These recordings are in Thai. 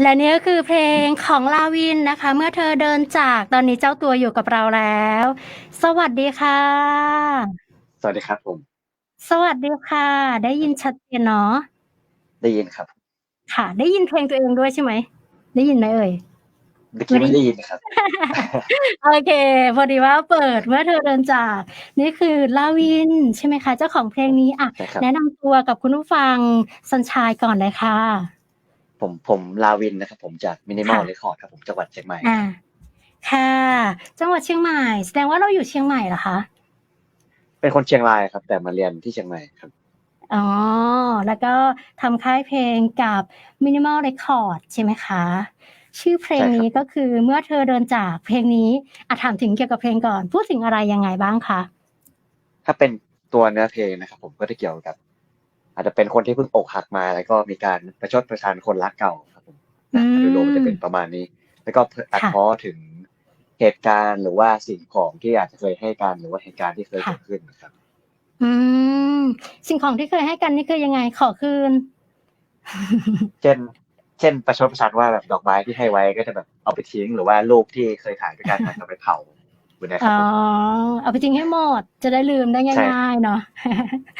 และนี่ก็คือเพลงของลาวินนะคะ เมื่อเธอเดินจากตอนนี้เจ้าตัวอยู่กับเราแล้ว สวัสดีค่ะ สวัสดีครับผม สวัสดีค่ะ ได้ยินชัดเจนเนาะได้ยินครับ ค่ะ ได้ยินเพลงตัวเองด้วยใช่ไหม ได้ยินไหมเอ่ย เมื่อกี้ไม่ได้ยินครับ โอเค พอดีว่าเปิดเมื่อเธอเดินจาก นี่คือลาวิน ใช่ไหมคะ เจ้าของเพลงนี้อะใช่ครับแนะนำตัวกับคุณผู้ฟังสัญชายก่อนเลยค่ะ ผมผมลาวินนะครับ ผมจากมินิมอลค่ะเรคคอร์ดครับผมจังหวัดเชียงใหม่อ่าค่ะ จังหวัดเชียงใหม่ แสดงว่าเราอยู่เชียงใหม่เหรอคะเป็นคนเชียงรายครับ แต่มาเรียนที่เชียงใหม่ครับอ๋อ แล้วก็ทำค่ายเพลงกับ Minimal Record ใช่ไหมคะ ชื่อเพลงใช่ครับนี้ก็คือเมื่อเธอเดินจากเพลงนี้อะถามถึงเกี่ยวกับเพลงก่อน พูดถึงอะไรยังไงบ้างคะถ้าเป็นตัวเนื้อเพลงนะครับ ผมก็จะเกี่ยวกับ อาจจะเป็นคนที่เพิ่งอกหักมา แล้วก็มีการประชดประชันคนรักเก่าครับผมอืมโดยรวมจะเป็นประมาณนี้ แล้วก็ตัดค่ะพ้อถึงเหตุการณ์หรือว่าสิ่งของที่อาจจะเคยให้การหรือว่าเหตุการณ์ที่เคยค่ะเกิดขึ้นนะครับ อืม สิ่งของที่เคยให้กันนี่คือยังไงขอคืน เช่น เช่นประชดประชันว่าแบบดอกไม้ที่ให้ไว้ก็จะแบบเอาไปทิ้งหรือว่ารูปที่เคยถ่ายด้วยกันอาจจะไปเผาอยู่นะครัอ๋บอผมเอาไปทิ้งให้หมดจะได้ลืมได้ใช่ง่ายๆเนาะ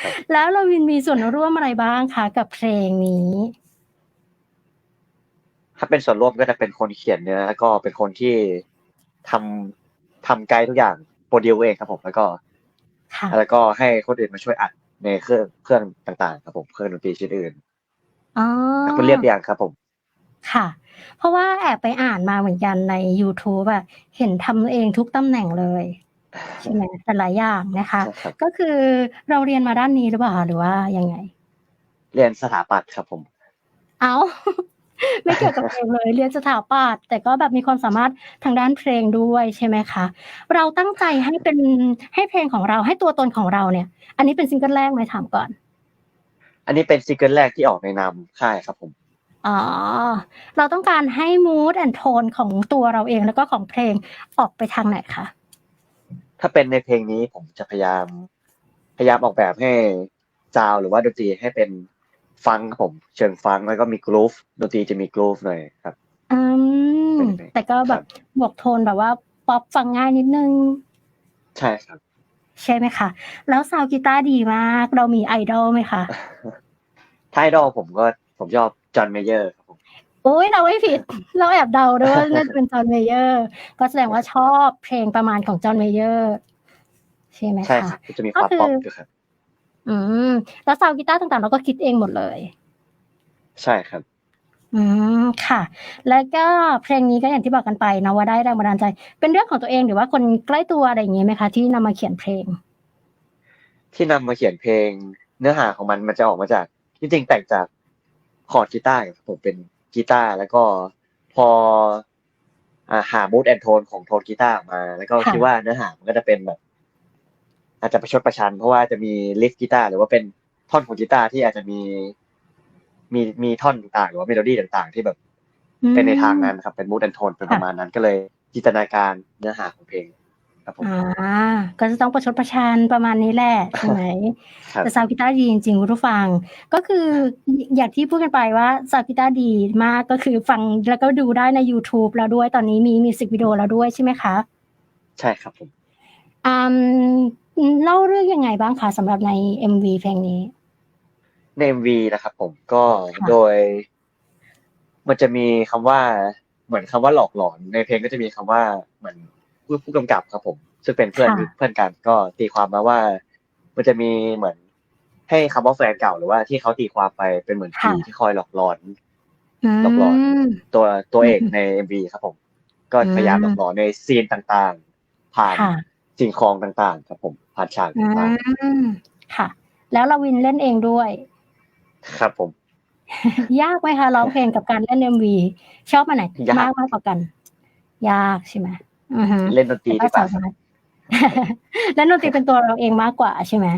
ครับแล้วเราวินมีส่วนร่วมอะไรบ้างคะกับเพลงนี้ ถ้าเป็นส่วนร่วมก็จะเป็นคนเขียนเนื้อแล้วก็เป็นคนที่ทำทำไกด์ทุกอย่างโปรดิวเองครับผมแล้วก็ค่ะแล้วก็ให้คนอื่นมาช่วยอัดในเครื่องเครื่องต่างๆ ครับผมเครื่องดนตรีชิ้นอื่นอ๋อคุณเรียบเรียงครับผม ค่ะ เพราะว่าแอบไปอ่านมาเหมือนกันใน YouTube อะเห็นทำเองทุกตำแหน่งเลยใช่ไหมแต่หลายอย่างนะคะใช่ครับก็คือเราเรียนมาด้านนี้หรือเปล่าคะหรือว่ายังไง เรียนสถาปัตย์ครับผม เอาไม่เกี่ยวกับเพลงเลยเรียนสถาปัตย์แต่ก็แบบมีความสามารถทางด้านเพลงด้วยใช่ไหมคะ เราตั้งใจให้เป็นให้เพลงของเราให้ตัวตนของเราเนี่ย อันนี้เป็นซิงเกิลแรกไหมถามก่อน อันนี้เป็นซิงเกิลแรกที่ออกในนามค่ายครับผม อ๋อ เราต้องการให้ mood and tone ของตัวเราเองแล้วก็ของเพลงออกไปทางไหนคะ ถ้าเป็นในเพลงนี้ผมจะพยายาม พยายามออกแบบให้ซาวด์หรือว่าดนตรีให้เป็นฟังก์ครับผม เชิงฟังก์แล้วก็มีกรูฟดนตรีจะมีกรูฟหน่อยครับ อืมเป็นไปแต่ก็แบบบวกโทนแบบว่าป๊อปฟังง่ายนิดนึง ใช่ครับ ใช่ไหมคะ แล้วซาวด์กีตาร์ดีมาก เรามีไอดอลไหมคะถ้าไอดอลผมก็ ผมชอบจอห์นเมเยอร์ครับผมโอ้ยเราไม่ผิด เราแอบเดาด้วยว่าน่าจะเป็นจอห์นเมเยอร์ ก็แสดงว่าชอบเพลงประมาณของจอห์นเมเยอร์ใช่ไหมใช่คะครับจะมีความก็คือป๊อปอยู่ครับ อืม แล้วซาวด์กีตาร์ต่างๆ เราก็คิดเองหมดเลย ใช่ครับ อืมค่ะ แล้วก็เพลงนี้ก็อย่างที่บอกกันไปนะว่าได้แรงบันดาลใจ เป็นเรื่องของตัวเองหรือว่าคนใกล้ตัวอะไรอย่างงี้ไหมคะ ที่นำมาเขียนเพลง ที่นำมาเขียนเพลง เนื้อหาของมันมันจะออกมาจากจริงๆแต่งจาก คอร์ดกีตาร์ครับผมเป็นกีตาร์แล้วก็พออ่าหามูดแอนโทนของโทนกีตาร์ออกมา แล้วก็ค่ะคิดว่าเนื้อหามันก็จะเป็นแบบ อาจจะประชดประชัน เพราะว่าจะมีลิฟกีตาร์หรือว่าเป็นท่อนของกีตาร์ที่อาจจะมี มีมีท่อนต่างๆหรือว่าเมโลดี้ต่างๆ ที่แบบ เป็นในทางนั้นครับเป็นมูดแอนโทนเป็นประมาณนั้นก็เลยจินตนาการเนื้อหาของเพลง ครับผมอ่าก็จะต้องประชดประชันประมาณนี้แหละใช่ไหมครับแต่ซาวด์กีตาร์ดีจริงๆคุณผู้ฟัง ก็คืออย่างที่พูดกันไปว่าซาวด์กีตาร์ดีมากก็คือฟังแล้วก็ดูได้ใน YouTube แล้วด้วยตอนนี้มีมิวสิกวิดีโอแล้วด้วยใช่ไหมคะ ใช่ครับผมอืมเล่าเรื่องยังไงบ้างคะสำหรับใน MV เพลงนี้ ใน MV นะครับผมก็ค่ะโดย มันจะมีคำว่าเหมือนคำว่าหลอกหลอนในเพลงก็จะมีคำว่าเหมือน ผู้ผู้กำกับครับผม ซึ่งเป็นเพื่อนเพื่อนกันก็ตีความมาว่า มันจะมีเหมือน ให้คำว่าแฟนเก่าหรือว่าที่เขาตีความไปเป็นเหมือนผีที่คอยหลอกหลอนหลอกหลอนมตัวตัวเอกอืมใน MV ครับผม ก็พยายามอืมหลอกหลอนในซีนต่างๆ ผ่านค่ะสิ่งของต่างๆ ครับผมผ่านฉากอืต่างมค่ะ แล้วเราวินเล่นเองด้วยๆครับผม ยากไหมคะร้องเพลงกับการเล่น MV ชอบอันไหนยากมากมากกว่ากัน ยากใช่ไหมอือฮึ เล่นดนตรีแต่ดีกว่าก็สามารถเล่นดนตรีเป็นตัวเราเองมากกว่าใช่ไหม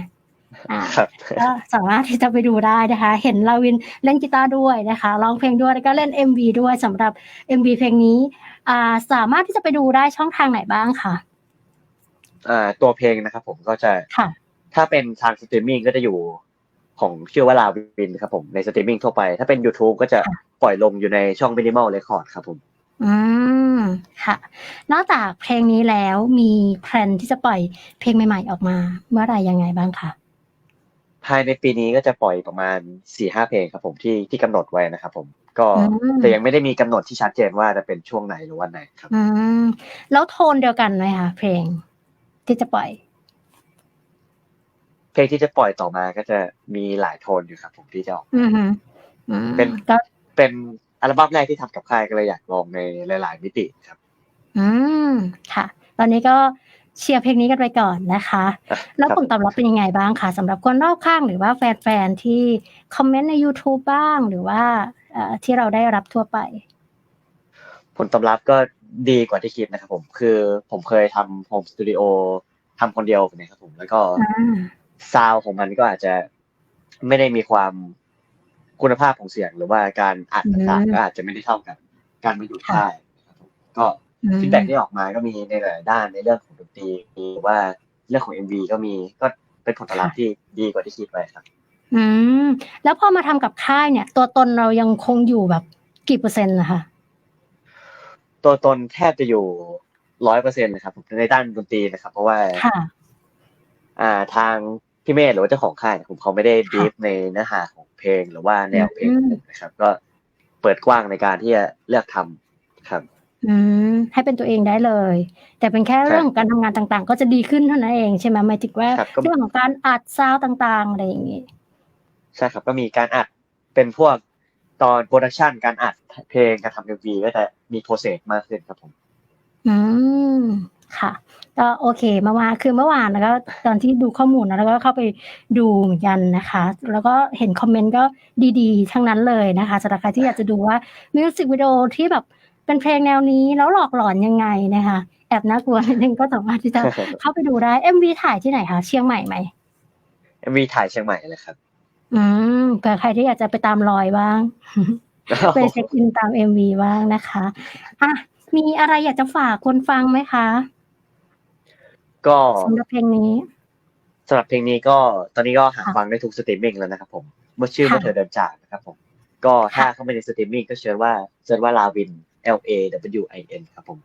อ่าครับก็สามารถที่จะไปดูได้นะคะ เห็นลาวินเล่นกีตาร์ด้วยนะคะร้องเพลงด้วยแล้วก็เล่น MV ด้วยสำหรับ MV เพลงนี้ อ่าสามารถที่จะไปดูได้ช่องทางไหนบ้างคะอ่าตัวเพลงนะครับผมก็จะค่ะ ถ้าเป็นทางสตรีมมิ่งก็จะอยู่ของชื่อว่าลาวินครับผมในสตรีมมิ่งทั่วไป ถ้าเป็น YouTube ก็จะค่ะปล่อยลงอยู่ในช่อง Minimal Record ครับผม อืม ค่ะ นอกจากเพลงนี้แล้วมีแพลนที่จะปล่อยเพลงใหม่ ๆ ออกมา เมื่อไหร่ยังไงบ้างคะภายในปีนี้ก็จะปล่อยประมาณสี่ห้าเพลงครับผมที่ที่กำหนดไว้นะครับผมก็อืมแต่ยังไม่ได้มีกำหนดที่ชัดเจนว่าจะเป็นช่วงไหนหรือวันไหนครับอืมแล้วโทนเดียวกันไหมคะเพลงที่จะปล่อย เพลงที่จะปล่อยต่อมาก็จะมีหลายโทนอยู่ครับ ผมที่จะออกอือฮึอืมเป็นก็เป็น อัลบั้มแรกที่ทำกับค่ายก็เลยอยากลองในหลาย ๆ มิติครับ อืมค่ะ ตอนนี้ก็เชียร์เพลงนี้กันไปก่อนนะคะ แล้วผลตอบรับเป็นยังไงบ้างคะสำหรับคนรอบข้างหรือว่าแฟน ๆ ที่คอมเมนต์ใน YouTube บ้างหรือว่าเอ่อที่เราได้รับทั่วไป ผลตอบรับก็ดีกว่าที่คิดนะครับผมคือผมเคยทำโฮมสตูดิโอทำคนเดียวนะครับผมแล้วก็อ่าซาวด์ของมันก็อาจจะไม่ได้มีความ คุณภาพของเสียงหรือว่าการอัดต่างๆก็อาจจะไม่ได้เท่ากัน การมาอยู่ค่ายนะครับผมก็อืมฟีดแบ็ที่ออกมาก็มีในหลายๆด้านในเรื่องของดนตรีหรือว่าเรื่องของ MV ก็มีก็เป็นผลตอบรับที่ดีกว่าที่คิดไว้ครับ อืมแล้วพอมาทำกับค่ายเนี่ย ตัวตนเรายังคงอยู่แบบกี่เปอร์เซ็นต์นะคะตัวตนแทบจะอยู่ร้อยเปอร์เซ็นต์นะครับผมในด้านดนตรีนะครับ เพราะว่าค่ะอ่าทาง พี่เมธหรือว่าเจ้าของค่ายเนี่ยผมเขาไม่ได้ดีฟในเนื้อหาของเพลงหรือว่าแนวเพลงของผมนะครับ ก็เปิดกว้างในการที่จะเลือกทำครับ อืมให้เป็นตัวเองได้เลย แต่เป็นแค่เรื่องของการทำงานต่างๆ ก็จะดีขึ้นเท่านั้นเองใช่ไหมหมายถึงว่าครับก็เรื่องของการอัดซาวด์ต่างๆอะไรอย่างงี้ใช่ครับก็มีการอัดเป็นพวกตอนโปรดักชันการอัดเพลงการทำเอ็มวีก็จะมีโปรเซสมากขึ้นครับผม อืมค่ะ ก็โอเคเมื่อวานคือเมื่อวานแล้วก็ตอนที่ดูข้อมูลนะแล้วก็เข้าไปดูเหมือนกันนะคะ แล้วก็เห็นคอมเมนต์ก็ดีๆ ทั้งนั้นเลยนะคะสำหรับใครที่อยากจะดูว่ามิวสิกวิดีโอที่แบบเป็นเพลงแนวนี้แล้วหลอกหลอนยังไงนะคะแอบน่ากลัวนิดนึงก็สามารถที่จะเข้าไปดูได้ MV ถ่ายที่ไหนคะเชียงใหม่ไหมเอ็มวีถ่ายเชียงใหม่เลยครับอืมเผื่อใครที่อยากจะไปตามรอยบ้างไปเช็คอินตาม MV บ้างนะคะอะมีอะไรอยากจะฝากคนฟังไหมคะ ก็สำหรับเพลงนี้สำหรับเพลงนี้ก็ตอนนี้ก็หาค่ะฟังได้ทุกสตรีมมิ่งแล้วนะครับผมเมื่อชื่อค่ะเมื่อเธอเดินจากนะครับผม ก็ถ้าค่ะเข้าไปในสตรีมมิ่งก็เชิญว่าเชิญว่าลาวิน L A W I N ครับผม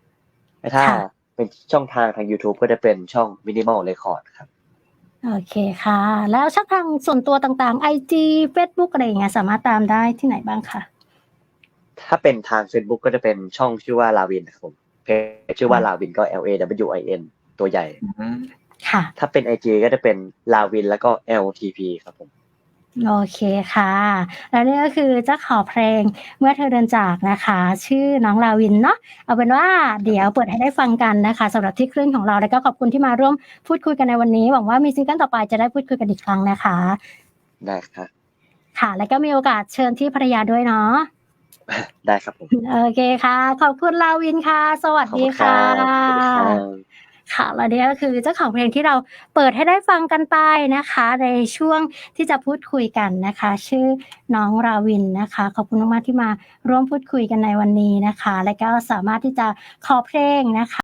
และถ้าค่ะเป็นช่องทางทาง YouTube ก็จะเป็นช่อง Minimal Record ครับโอเคค่ะ แล้วช่องทางส่วนตัวต่างๆ IG Facebook อะไรอย่างเงี้ยสามารถตามได้ที่ไหนบ้างคะถ้าเป็นทาง Facebook ก็จะเป็นช่องชื่อว่าลาวินนะครับผมเพจชื่อว่าลาวินก็ L A W I N ตัวใหญ่ค่ะ ถ้าเป็น IG ก็จะเป็นลาวินแล้วก็ L T P ครับผม โอเคค่ะ แล้วนี่ก็คือเจ้าของเพลงเมื่อเธอเดินจากนะคะ ชื่อน้องลาวินเนาะเอาเป็นว่าเดี๋ยวเปิดให้ได้ฟังกันนะคะสำหรับที่คลื่นของเราแล้วก็ขอบคุณที่มาร่วมพูดคุยกันในวันนี้หวังว่ามีซิงเกิลต่อไปจะได้พูดคุยกันอีกครั้งนะคะ ได้ครับค่ะ แล้วก็มีโอกาสเชิญที่ภรรยาด้วยเนาะได้ครับผมโอเคค่ะ ขอบคุณลาวินค่ะ สวัสขอบดีคุณคค่ะรับสวัสดี ค่ะแล้วนี่ก็คือเจ้าของเพลงที่เราเปิดให้ได้ฟังกันไปนะคะ ในช่วงที่จะพูดคุยกันนะคะ ชื่อน้องราวินนะคะ ขอบคุณมากๆที่มาร่วมพูดคุยกันในวันนี้นะคะ และก็สามารถที่จะขอเพลงนะคะ